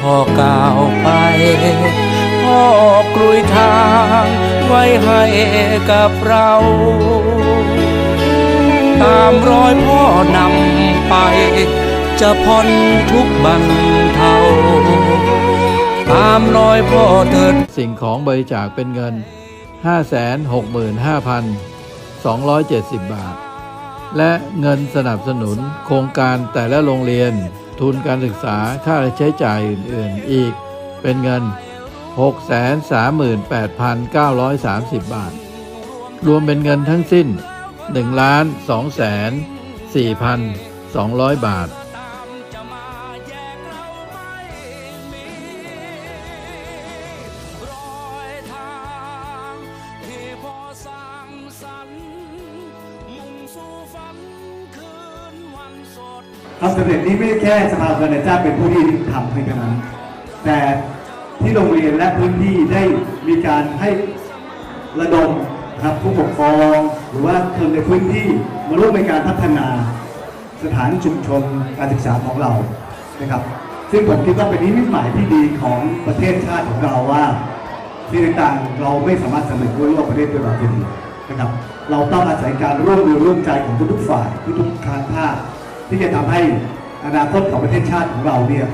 พ่อก้าวไปพ่อกลุยทางไว้ให้กับเรา ตามรอยพ่อนำไป จะพ้นทุกบันเทาตามรอยพ่อเถิดสิ่งของบริจาคเป็นเงิน 565,270 บาท และเงินสนับสนุนโครงการแต่ละโรงเรียน ทุนการศึกษาค่าใช้จ่ายอื่น ๆ อีกเป็นเงิน 638,930 บาท รวมเป็นเงินทั้งสิ้น1ล้าน2แสน4,200 บาท ความสำเร็จนี้ไม่ได้แค่สภาพันธ์เจ้าเป็นผู้ที่ทำเพียงเท่านั้นแต่ที่โรงเรียนและพื้นที่ได้มีการให้ระดมครับผู้ปกครอง หรือว่าคนในพื้นที่มาร่วมในการพัฒนาสถานชุมชนการศึกษาของเรานะครับ ซึ่งผมคิดว่าเป็นนิมิตหมายที่ดีของประเทศชาติของเราว่าที่ต่างๆเราไม่สามารถสำเร็จด้วยโลกประเทศด้วยเราเองนะครับ เราต้องอาศัยการร่วมมือร่วมใจของทุกๆฝ่ายทุกๆคานภาค ที่จะทำให้อนาคตของประเทศชาติของเราเนี่ย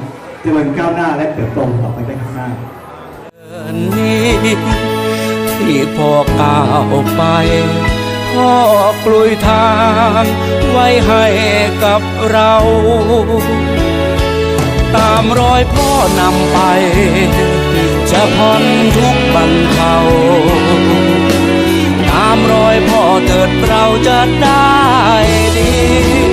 เจริญก้าวหน้าและเติบโตต่อไปได้ข้างหน้านี้ที่พ่อก้าวไปพ่อกลุยทางไว้ให้กับเรา ตามรอยพ่อนำไป จะพ้นทุกบรรเทาตามรอยพ่อเถิดเราจะได้ดี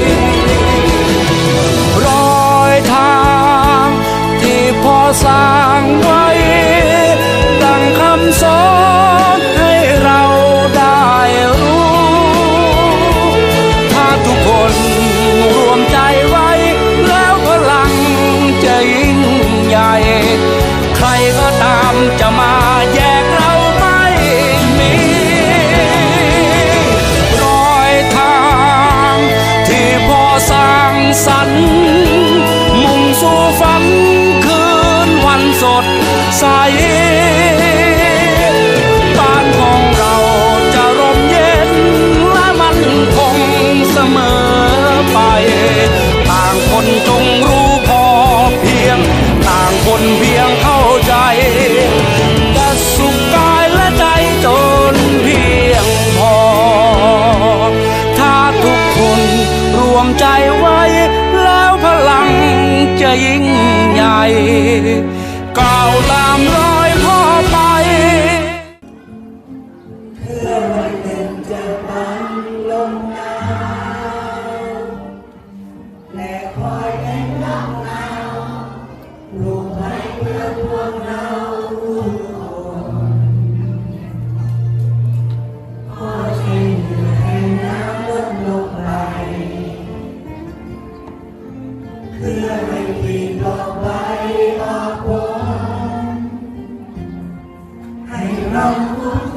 สร้างไว้ดังคำสอน ใสบ้านของเราจะร่มเย็นและมันคงเสมอไป ต่างคนจงรู้พอเพียง ต่างคนเพียงเข้าใจจะสุขกายและใจจนเพียงพอ ถ้าทุกคนรวมใจไว้ แล้วพลังจะยิ่งใหญ่ ก่าวตามรอยพ่อไปให้เรา 让我